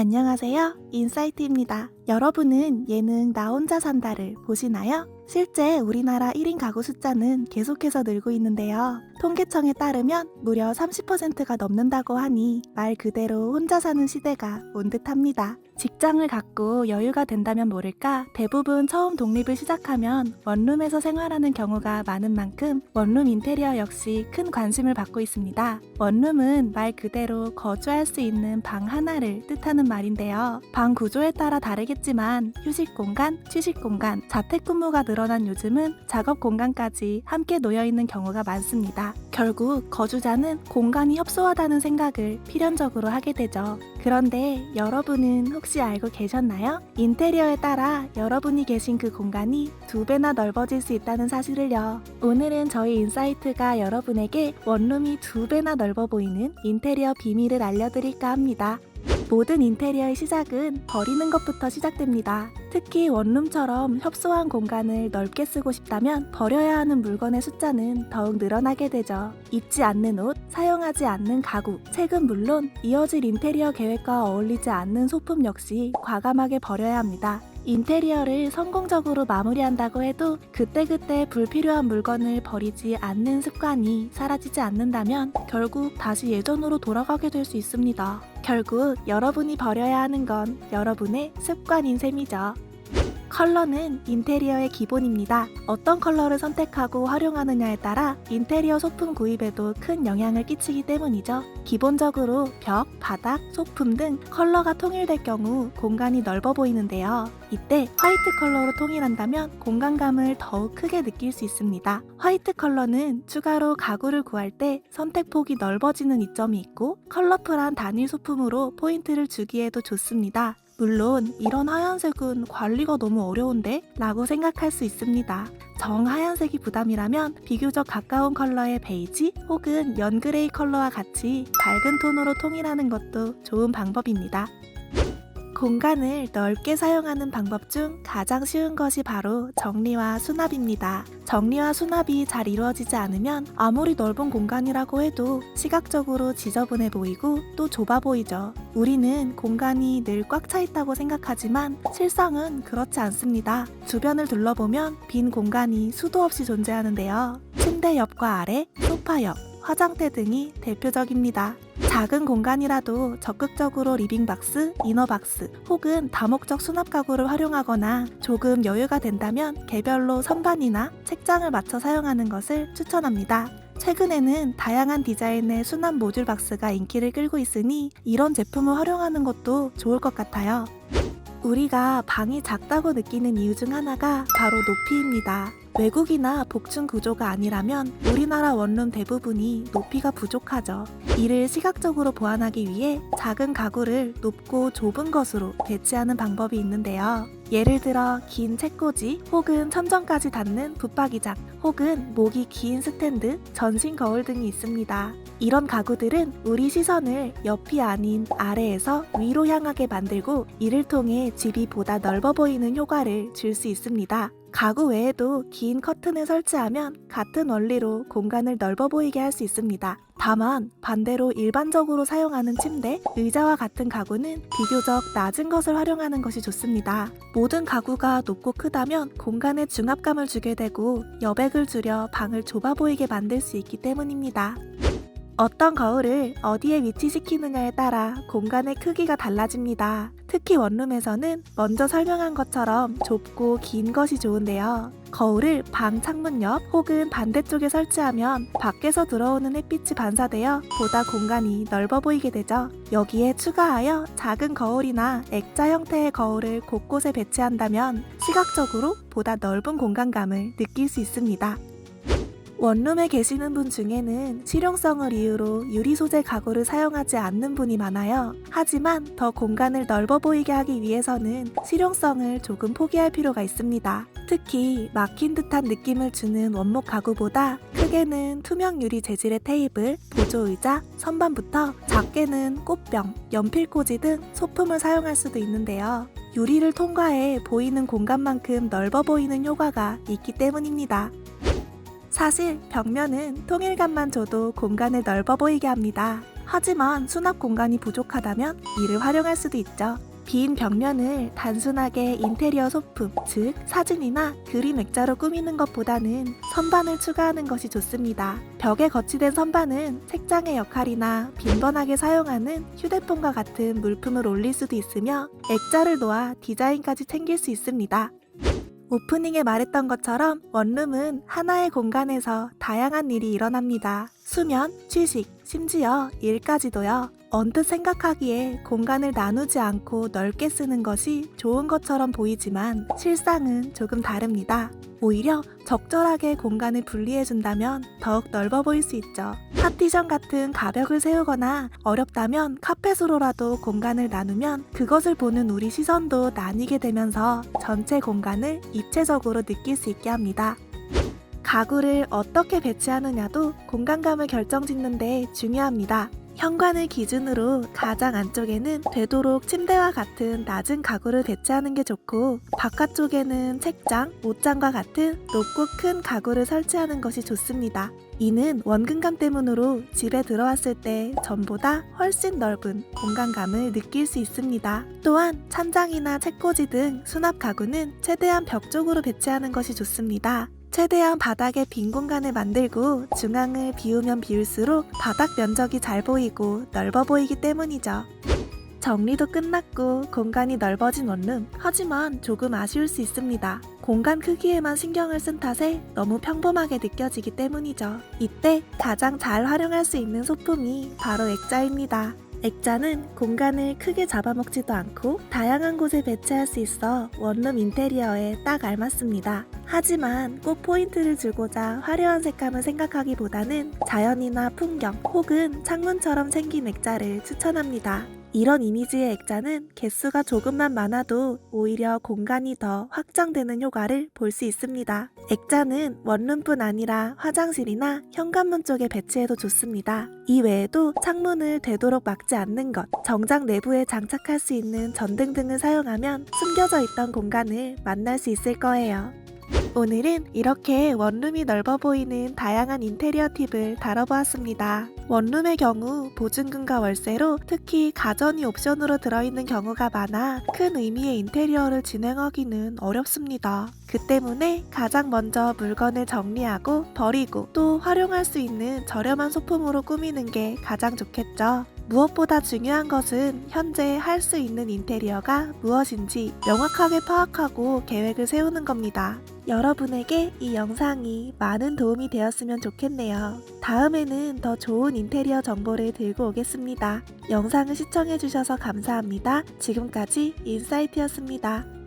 안녕하세요. 인사이트입니다. 여러분은 예능 나 혼자 산다를 보시나요? 실제 우리나라 1인 가구 숫자는 계속해서 늘고 있는데요. 통계청에 따르면 무려 30%가 넘는다고 하니 말 그대로 혼자 사는 시대가 온 듯합니다. 직장을 갖고 여유가 된다면 모를까 대부분 처음 독립을 시작하면 원룸에서 생활하는 경우가 많은 만큼 원룸 인테리어 역시 큰 관심을 받고 있습니다. 원룸은 말 그대로 거주할 수 있는 방 하나를 뜻하는 말인데요. 방 구조에 따라 다르겠지만 휴식 공간, 취식 공간, 자택 근무가 늘어난 요즘은 작업 공간까지 함께 놓여 있는 경우가 많습니다. 결국 거주자는 공간이 협소하다는 생각을 필연적으로 하게 되죠. 그런데 여러분은 혹시 알고 계셨나요? 인테리어에 따라 여러분이 계신 그 공간이 두 배나 넓어질 수 있다는 사실을요. 오늘은 저희 인사이트가 여러분에게 원룸이 두 배나 넓어 보이는 인테리어 비밀을 알려드릴까 합니다. 모든 인테리어의 시작은 버리는 것부터 시작됩니다. 특히 원룸처럼 협소한 공간을 넓게 쓰고 싶다면 버려야 하는 물건의 숫자는 더욱 늘어나게 되죠. 입지 않는 옷, 사용하지 않는 가구, 책은 물론 이어질 인테리어 계획과 어울리지 않는 소품 역시 과감하게 버려야 합니다. 인테리어를 성공적으로 마무리한다고 해도 그때그때 불필요한 물건을 버리지 않는 습관이 사라지지 않는다면 결국 다시 예전으로 돌아가게 될 수 있습니다. 결국 여러분이 버려야 하는 건 여러분의 습관인 셈이죠. 컬러는 인테리어의 기본입니다. 어떤 컬러를 선택하고 활용하느냐에 따라 인테리어 소품 구입에도 큰 영향을 끼치기 때문이죠. 기본적으로 벽, 바닥, 소품 등 컬러가 통일될 경우 공간이 넓어 보이는데요. 이때 화이트 컬러로 통일한다면 공간감을 더욱 크게 느낄 수 있습니다. 화이트 컬러는 추가로 가구를 구할 때 선택폭이 넓어지는 이점이 있고 컬러풀한 단일 소품으로 포인트를 주기에도 좋습니다. 물론 이런 하얀색은 관리가 너무 어려운데? 라고 생각할 수 있습니다. 정 하얀색이 부담이라면 비교적 가까운 컬러의 베이지 혹은 연그레이 컬러와 같이 밝은 톤으로 통일하는 것도 좋은 방법입니다. 공간을 넓게 사용하는 방법 중 가장 쉬운 것이 바로 정리와 수납입니다. 정리와 수납이 잘 이루어지지 않으면 아무리 넓은 공간이라고 해도 시각적으로 지저분해 보이고 또 좁아 보이죠. 우리는 공간이 늘 꽉 차 있다고 생각하지만 실상은 그렇지 않습니다. 주변을 둘러보면 빈 공간이 수도 없이 존재하는데요. 침대 옆과 아래, 소파 옆, 화장대 등이 대표적입니다. 작은 공간이라도 적극적으로 리빙박스, 이너박스 혹은 다목적 수납 가구를 활용하거나 조금 여유가 된다면 개별로 선반이나 책장을 맞춰 사용하는 것을 추천합니다. 최근에는 다양한 디자인의 수납 모듈 박스가 인기를 끌고 있으니 이런 제품을 활용하는 것도 좋을 것 같아요. 우리가 방이 작다고 느끼는 이유 중 하나가 바로 높이입니다. 외국이나 복층 구조가 아니라면 우리나라 원룸 대부분이 높이가 부족하죠. 이를 시각적으로 보완하기 위해 작은 가구를 높고 좁은 것으로 대체하는 방법이 있는데요. 예를 들어 긴 책꽂이 혹은 천정까지 닿는 붙박이장 혹은 목이 긴 스탠드, 전신 거울 등이 있습니다. 이런 가구들은 우리 시선을 옆이 아닌 아래에서 위로 향하게 만들고 이를 통해 집이 보다 넓어 보이는 효과를 줄 수 있습니다. 가구 외에도 긴 커튼을 설치하면 같은 원리로 공간을 넓어 보이게 할 수 있습니다. 다만 반대로 일반적으로 사용하는 침대, 의자와 같은 가구는 비교적 낮은 것을 활용하는 것이 좋습니다. 모든 가구가 높고 크다면 공간에 중압감을 주게 되고 여백을 줄여 방을 좁아 보이게 만들 수 있기 때문입니다. 어떤 거울을 어디에 위치시키느냐에 따라 공간의 크기가 달라집니다. 특히 원룸에서는 먼저 설명한 것처럼 좁고 긴 것이 좋은데요. 거울을 방 창문 옆 혹은 반대쪽에 설치하면 밖에서 들어오는 햇빛이 반사되어 보다 공간이 넓어 보이게 되죠. 여기에 추가하여 작은 거울이나 액자 형태의 거울을 곳곳에 배치한다면 시각적으로 보다 넓은 공간감을 느낄 수 있습니다. 원룸에 계시는 분 중에는 실용성을 이유로 유리 소재 가구를 사용하지 않는 분이 많아요. 하지만 더 공간을 넓어 보이게 하기 위해서는 실용성을 조금 포기할 필요가 있습니다. 특히 막힌 듯한 느낌을 주는 원목 가구보다 크게는 투명 유리 재질의 테이블, 보조 의자, 선반부터 작게는 꽃병, 연필꽂이 등 소품을 사용할 수도 있는데요. 유리를 통과해 보이는 공간만큼 넓어 보이는 효과가 있기 때문입니다. 사실 벽면은 통일감만 줘도 공간을 넓어 보이게 합니다. 하지만 수납 공간이 부족하다면 이를 활용할 수도 있죠. 빈 벽면을 단순하게 인테리어 소품, 즉 사진이나 그림 액자로 꾸미는 것보다는 선반을 추가하는 것이 좋습니다. 벽에 거치된 선반은 책장의 역할이나 빈번하게 사용하는 휴대폰과 같은 물품을 올릴 수도 있으며 액자를 놓아 디자인까지 챙길 수 있습니다. 오프닝에 말했던 것처럼 원룸은 하나의 공간에서 다양한 일이 일어납니다. 수면, 취식, 심지어 일까지도요. 언뜻 생각하기에 공간을 나누지 않고 넓게 쓰는 것이 좋은 것처럼 보이지만 실상은 조금 다릅니다. 오히려 적절하게 공간을 분리해준다면 더욱 넓어 보일 수 있죠. 파티션 같은 가벽을 세우거나 어렵다면 카펫으로라도 공간을 나누면 그것을 보는 우리 시선도 나뉘게 되면서 전체 공간을 입체적으로 느낄 수 있게 합니다. 가구를 어떻게 배치하느냐도 공간감을 결정짓는데 중요합니다. 현관을 기준으로 가장 안쪽에는 되도록 침대와 같은 낮은 가구를 배치하는 게 좋고 바깥쪽에는 책장, 옷장과 같은 높고 큰 가구를 설치하는 것이 좋습니다. 이는 원근감 때문으로 집에 들어왔을 때 전보다 훨씬 넓은 공간감을 느낄 수 있습니다. 또한 찬장이나 책꽂이 등 수납 가구는 최대한 벽 쪽으로 배치하는 것이 좋습니다. 최대한 바닥에 빈 공간을 만들고 중앙을 비우면 비울수록 바닥 면적이 잘 보이고 넓어 보이기 때문이죠. 정리도 끝났고 공간이 넓어진 원룸. 하지만 조금 아쉬울 수 있습니다. 공간 크기에만 신경을 쓴 탓에 너무 평범하게 느껴지기 때문이죠. 이때 가장 잘 활용할 수 있는 소품이 바로 액자입니다. 액자는 공간을 크게 잡아먹지도 않고 다양한 곳에 배치할 수 있어 원룸 인테리어에 딱 알맞습니다. 하지만 꼭 포인트를 주고자 화려한 색감을 생각하기보다는 자연이나 풍경 혹은 창문처럼 생긴 액자를 추천합니다. 이런 이미지의 액자는 개수가 조금만 많아도 오히려 공간이 더 확장되는 효과를 볼 수 있습니다. 액자는 원룸뿐 아니라 화장실이나 현관문 쪽에 배치해도 좋습니다. 이 외에도 창문을 되도록 막지 않는 것, 정장 내부에 장착할 수 있는 전등 등을 사용하면 숨겨져 있던 공간을 만날 수 있을 거예요. 오늘은 이렇게 원룸이 넓어 보이는 다양한 인테리어 팁을 다뤄보았습니다. 원룸의 경우 보증금과 월세로 특히 가전이 옵션으로 들어있는 경우가 많아 큰 의미의 인테리어를 진행하기는 어렵습니다. 그 때문에 가장 먼저 물건을 정리하고 버리고 또 활용할 수 있는 저렴한 소품으로 꾸미는 게 가장 좋겠죠. 무엇보다 중요한 것은 현재 할 수 있는 인테리어가 무엇인지 명확하게 파악하고 계획을 세우는 겁니다. 여러분에게 이 영상이 많은 도움이 되었으면 좋겠네요. 다음에는 더 좋은 인테리어 정보를 들고 오겠습니다. 영상을 시청해주셔서 감사합니다. 지금까지 인사이트였습니다.